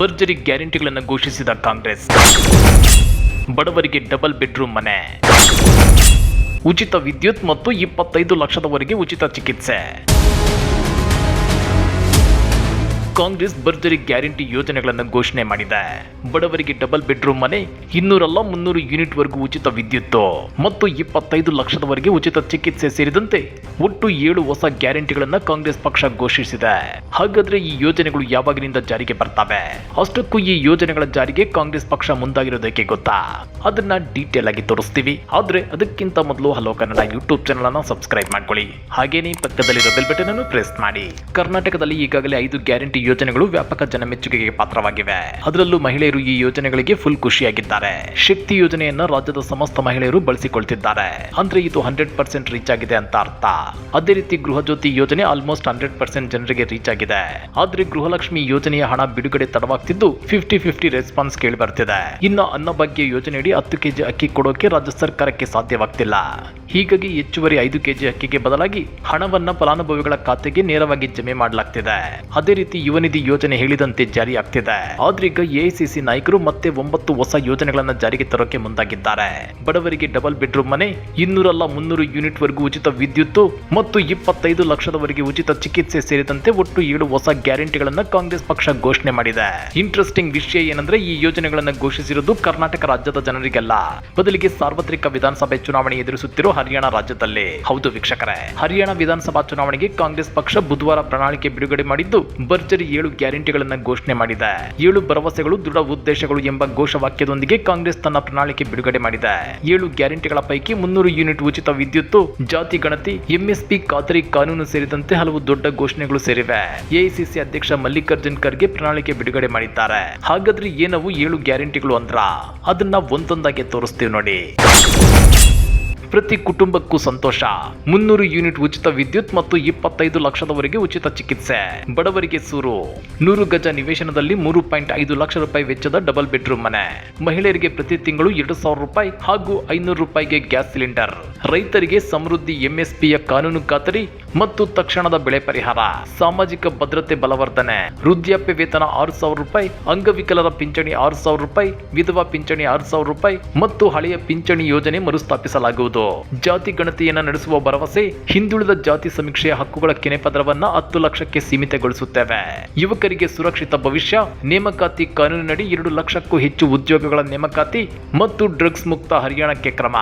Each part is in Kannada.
ಭರ್ಜರಿ ಗ್ಯಾರಂಟಿಗಳನ್ನು ಘೋಷಿಸಿದ ಕಾಂಗ್ರೆಸ್. ಬಡವರಿಗೆ ಡಬಲ್ ಬೆಡ್ರೂಮ್ ಮನೆ. ಉಚಿತ ವಿದ್ಯುತ್ ಮತ್ತು ಇಪ್ಪತ್ತೈದು ಲಕ್ಷದವರೆಗೆ ಉಚಿತ ಚಿಕಿತ್ಸೆ. ಕಾಂಗ್ರೆಸ್ ಭರ್ಜರಿ ಗ್ಯಾರಂಟಿ ಯೋಜನೆಗಳನ್ನು ಘೋಷಣೆ ಮಾಡಿದೆ. ಬಡವರಿಗೆ ಡಬಲ್ ಬೆಡ್ರೂಮ್ ಮನೆ, ಇನ್ನೂರಲ್ಲ ಮುನ್ನೂರು ಯೂನಿಟ್ ವರೆಗೂ ಉಚಿತ ವಿದ್ಯುತ್ ಮತ್ತು ಇಪ್ಪತ್ತೈದು ಲಕ್ಷದವರೆಗೆ ಉಚಿತ ಚಿಕಿತ್ಸೆ ಸೇರಿದಂತೆ ಒಟ್ಟು ಏಳು ಹೊಸ ಗ್ಯಾರಂಟಿಗಳನ್ನು ಕಾಂಗ್ರೆಸ್ ಪಕ್ಷ ಘೋಷಿಸಿದೆ. ಹಾಗಾದ್ರೆ ಈ ಯೋಜನೆಗಳು ಯಾವಾಗಿನಿಂದ ಜಾರಿಗೆ ಬರ್ತವೆ? ಅಷ್ಟಕ್ಕೂ ಈ ಯೋಜನೆಗಳ ಜಾರಿಗೆ ಕಾಂಗ್ರೆಸ್ ಪಕ್ಷ ಮುಂದಾಗಿರೋದಕ್ಕೆ ಗೊತ್ತಾ? ಅದನ್ನ ಡೀಟೇಲ್ ಆಗಿ ತೋರಿಸ್ತೀವಿ. ಆದ್ರೆ ಅದಕ್ಕಿಂತ ಮೊದಲು ಹಲೋ ಕನ್ನಡ ಯೂಟ್ಯೂಬ್ ಚಾನಲ್ ಅನ್ನು ಸಬ್ಸ್ಕ್ರೈಬ್ ಮಾಡ್ಕೊಳ್ಳಿ. ಹಾಗೇನೇ ಪಕ್ಕದಲ್ಲಿರೋ ಬೆಲ್ ಬಟನ್ ಅನ್ನು ಪ್ರೆಸ್ ಮಾಡಿ. ಕರ್ನಾಟಕದಲ್ಲಿ ಈಗಾಗಲೇ ಐದು ಗ್ಯಾರಂಟಿ ಯೋಜನೆಗಳು ವ್ಯಾಪಕ ಜನಮೆಚ್ಚುಗೆಗೆ ಪಾತ್ರವಾಗಿವೆ. ಅದರಲ್ಲೂ ಮಹಿಳೆಯರು ಈ ಯೋಜನೆಗಳಿಗೆ ಫುಲ್ ಖುಷಿಯಾಗಿದ್ದಾರೆ. ಶಕ್ತಿ ಯೋಜನೆಯನ್ನ ರಾಜ್ಯದ ಸಮಸ್ತ ಮಹಿಳೆಯರು ಬಳಸಿಕೊಳ್ತಿದ್ದಾರೆ. ಅಂದ್ರೆ ಇದು ಹಂಡ್ರೆಡ್ ಪರ್ಸೆಂಟ್ ರೀಚ್ ಆಗಿದೆ ಅಂತ ಅರ್ಥ. ಅದೇ ರೀತಿ ಗೃಹ ಜ್ಯೋತಿ ಯೋಜನೆ ಆಲ್ಮೋಸ್ಟ್ ಹಂಡ್ರೆಡ್ ಪರ್ಸೆಂಟ್ ಜನರಿಗೆ ರೀಚ್ ಆಗಿದೆ. ಆದ್ರೆ ಗೃಹಲಕ್ಷ್ಮಿ ಯೋಜನೆಯ ಹಣ ಬಿಡುಗಡೆ ತಡವಾಗ್ತಿದ್ದು ಫಿಫ್ಟಿ ಫಿಫ್ಟಿ ರೆಸ್ಪಾನ್ಸ್ ಕೇಳಿ ಬರ್ತಿದೆ ಇನ್ನು ಅನ್ನಭಾಗ್ಯ ಯೋಜನೆಯಡಿ ಹತ್ತು ಕೆಜಿ ಅಕ್ಕಿ ಕೊಡೋಕೆ ರಾಜ್ಯ ಸರ್ಕಾರಕ್ಕೆ ಸಾಧ್ಯವಾಗ್ತಿಲ್ಲ. ಹೀಗಾಗಿ ಹೆಚ್ಚುವರಿ ಐದು ಕೆಜಿ ಅಕ್ಕಿಗೆ ಬದಲಾಗಿ ಹಣವನ್ನ ಫಲಾನುಭವಿಗಳ ಖಾತೆಗೆ ನೇರವಾಗಿ ಜಮೆ ಮಾಡಲಾಗ್ತಿದೆ. ಅದೇ ರೀತಿ ಯುವನಿಧಿ ಯೋಜನೆ ಹೇಳಿದಂತೆ ಜಾರಿ ಆಗ್ತಿದೆ. ಆದ್ರೀಗ ಎಐಸಿಸಿ ನಾಯಕರು ಮತ್ತೆ ಒಂಬತ್ತು ಹೊಸ ಯೋಜನೆಗಳನ್ನ ಜಾರಿಗೆ ತರೋಕೆ ಮುಂದಾಗಿದ್ದಾರೆ. ಬಡವರಿಗೆ ಡಬಲ್ ಬೆಡ್ರೂಮ್ ಮನೆ ಇನ್ನೂರಲ್ಲ ಮುನ್ನೂರು ಯೂನಿಟ್ ವರೆಗೂ ಉಚಿತ ವಿದ್ಯುತ್ ಮತ್ತು ಇಪ್ಪತ್ತೈದು ಲಕ್ಷದವರೆಗೆ ಉಚಿತ ಚಿಕಿತ್ಸೆ ಸೇರಿದಂತೆ ಒಟ್ಟು ಏಳು ಹೊಸ ಗ್ಯಾರಂಟಿಗಳನ್ನ ಕಾಂಗ್ರೆಸ್ ಪಕ್ಷ ಘೋಷಣೆ ಮಾಡಿದೆ. ಇಂಟ್ರೆಸ್ಟಿಂಗ್ ವಿಷಯ ಏನಂದ್ರೆ ಈ ಯೋಜನೆಗಳನ್ನ ಘೋಷಿಸಿರುವುದು ಕರ್ನಾಟಕ ರಾಜ್ಯದ ಜನರಿಗೆಲ್ಲ ಬದಲಿಗೆ ಸಾರ್ವತ್ರಿಕ ವಿಧಾನಸಭೆ ಚುನಾವಣೆ ಎದುರಿಸುತ್ತಿರುವ ಹರಿಯಾಣ ರಾಜ್ಯದಲ್ಲಿ. ಹೌದು ವೀಕ್ಷಕರೇ, ಹರಿಯಾಣ ವಿಧಾನಸಭಾ ಚುನಾವಣೆಗೆ ಕಾಂಗ್ರೆಸ್ ಪಕ್ಷ ಬುಧವಾರ ಪ್ರಣಾಳಿಕೆ ಬಿಡುಗಡೆ ಮಾಡಿದ್ದು, ಭರ್ಜರಿ ಏಳು ಗ್ಯಾರಂಟಿಗಳನ್ನ ಘೋಷಣೆ ಮಾಡಿದೆ. ಏಳು ಭರವಸೆಗಳು, ದೃಢ ಉದ್ದೇಶಗಳು ಎಂಬ ಘೋಷವಾಕ್ಯದೊಂದಿಗೆ ಕಾಂಗ್ರೆಸ್ ತನ್ನ ಪ್ರಣಾಳಿಕೆ ಬಿಡುಗಡೆ ಮಾಡಿದೆ. ಏಳು ಗ್ಯಾರಂಟಿಗಳ ಪೈಕಿ ಮುನ್ನೂರು ಯೂನಿಟ್ ಉಚಿತ ವಿದ್ಯುತ್ ಜಾತಿ ಗಣತಿ, ಎಂಎಸ್ಪಿ ಖಾತರಿ ಕಾನೂನು ಸೇರಿದಂತೆ ಹಲವು ದೊಡ್ಡ ಘೋಷಣೆಗಳು ಸೇರಿವೆ. ಎಐಸಿಸಿ ಅಧ್ಯಕ್ಷ ಮಲ್ಲಿಕಾರ್ಜುನ್ ಖರ್ಗೆ ಪ್ರಣಾಳಿಕೆ ಬಿಡುಗಡೆ ಮಾಡಿದ್ದಾರೆ. ಹಾಗಾದ್ರೆ ಏನವು ಏಳು ಗ್ಯಾರಂಟಿಗಳು ಅಂದ್ರ? ಅದನ್ನ ಒಂದೊಂದಾಗಿ ತೋರಿಸ್ತೀವಿ ನೋಡಿ. ಪ್ರತಿ ಕುಟುಂಬಕ್ಕೂ ಸಂತೋಷ. ಮುನ್ನೂರು ಯೂನಿಟ್ ಉಚಿತ ವಿದ್ಯುತ್ ಮತ್ತು ಇಪ್ಪತ್ತೈದು ಲಕ್ಷದವರೆಗೆ ಉಚಿತ ಚಿಕಿತ್ಸೆ. ಬಡವರಿಗೆ ಸೂರು. ನೂರು ಗಜ ನಿವೇಶನದಲ್ಲಿ ಮೂರು ಪಾಯಿಂಟ್ ಐದು ಲಕ್ಷ ರೂಪಾಯಿ ವೆಚ್ಚದ ಡಬಲ್ ಬೆಡ್ರೂಮ್ ಮನೆ. ಮಹಿಳೆಯರಿಗೆ ಪ್ರತಿ ತಿಂಗಳು ಎರಡು ಸಾವಿರ ರೂಪಾಯಿ ಹಾಗೂ ಐನೂರು ರೂಪಾಯಿಗೆ ಗ್ಯಾಸ್ ಸಿಲಿಂಡರ್. ರೈತರಿಗೆ ಸಮೃದ್ಧಿ ಎಂಎಸ್ಪಿಯ ಕಾನೂನು ಖಾತರಿ ಮತ್ತು ತಕ್ಷಣದ ಬೆಳೆ ಪರಿಹಾರ. ಸಾಮಾಜಿಕ ಭದ್ರತೆ ಬಲವರ್ಧನೆ. ವೃದ್ಧಾಪ್ಯ ವೇತನ ಆರು ಸಾವಿರ ರೂಪಾಯಿ, ಅಂಗವಿಕಲರ ಪಿಂಚಣಿ ಆರು ಸಾವಿರ ರೂಪಾಯಿ, ವಿಧವಾ ಪಿಂಚಣಿ ಆರು ಸಾವಿರ ರೂಪಾಯಿ ಮತ್ತು ಹಳೆಯ ಪಿಂಚಣಿ ಯೋಜನೆ ಮರುಸ್ಥಾಪಿಸಲಾಗುವುದು. ಜಾತಿ ಗಣತಿಯನ್ನ ನಡೆಸುವ ಭರವಸೆ ಹಿಂದುಳಿದ ಜಾತಿ ಸಮೀಕ್ಷೆಯ ಹಕ್ಕುಗಳ ಕೆನೆಪದರವನ್ನ ಹತ್ತು ಲಕ್ಷಕ್ಕೆ ಸೀಮಿತಗೊಳಿಸುತ್ತೇವೆ. ಯುವಕರಿಗೆ ಸುರಕ್ಷಿತ ಭವಿಷ್ಯ, ನೇಮಕಾತಿ ಕಾನೂನಿನಡಿ ಎರಡು ಲಕ್ಷಕ್ಕೂ ಹೆಚ್ಚು ಉದ್ಯೋಗಗಳ ನೇಮಕಾತಿ ಮತ್ತು ಡ್ರಗ್ಸ್ ಮುಕ್ತ ಹರಿಯಾಣಕ್ಕೆ ಕ್ರಮ.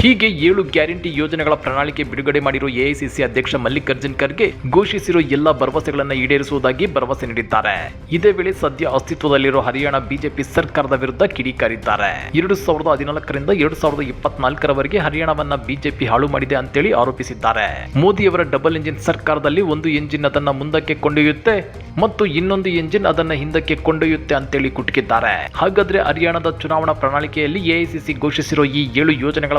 ಹೀಗೆ ಏಳು ಗ್ಯಾರಂಟಿ ಯೋಜನೆಗಳ ಪ್ರಣಾಳಿಕೆ ಬಿಡುಗಡೆ ಮಾಡಿರುವ ಎಐಸಿಸಿ ಅಧ್ಯಕ್ಷ ಮಲ್ಲಿಕಾರ್ಜುನ್ ಖರ್ಗೆ ಘೋಷಿಸಿರುವ ಎಲ್ಲ ಭರವಸೆಗಳನ್ನು ಈಡೇರಿಸುವುದಾಗಿ ಭರವಸೆ ನೀಡಿದ್ದಾರೆ. ಇದೇ ವೇಳೆ ಸದ್ಯ ಅಸ್ತಿತ್ವದಲ್ಲಿರುವ ಹರಿಯಾಣ ಬಿಜೆಪಿ ಸರ್ಕಾರದ ವಿರುದ್ಧ ಕಿಡಿಕಾರಿದ್ದಾರೆ. ಎರಡು ಸಾವಿರದ ಹದಿನಾಲ್ಕರಿಂದ ಎರಡು ಸಾವಿರದ ಇಪ್ಪತ್ನಾಲ್ಕರವರೆಗೆ ಹರಿಯಾಣವನ್ನ ಬಿಜೆಪಿ ಹಾಳು ಮಾಡಿದೆ ಅಂತೇಳಿ ಆರೋಪಿಸಿದ್ದಾರೆ. ಮೋದಿಯವರ ಡಬಲ್ ಎಂಜಿನ್ ಸರ್ಕಾರದಲ್ಲಿ ಒಂದು ಎಂಜಿನ್ ಅದನ್ನ ಮುಂದಕ್ಕೆ ಕೊಂಡೊಯ್ಯುತ್ತೆ ಮತ್ತು ಇನ್ನೊಂದು ಎಂಜಿನ್ ಅದನ್ನ ಹಿಂದಕ್ಕೆ ಕೊಂಡೊಯ್ಯುತ್ತೆ ಅಂತೇಳಿ ಕುಟುಕಿದ್ದಾರೆ. ಹಾಗಾದ್ರೆ ಹರಿಯಾಣದ ಚುನಾವಣಾ ಪ್ರಣಾಳಿಕೆಯಲ್ಲಿ ಎಐಸಿಸಿ ಘೋಷಿಸಿರುವ ಈ ಏಳು ಯೋಜನೆಗಳ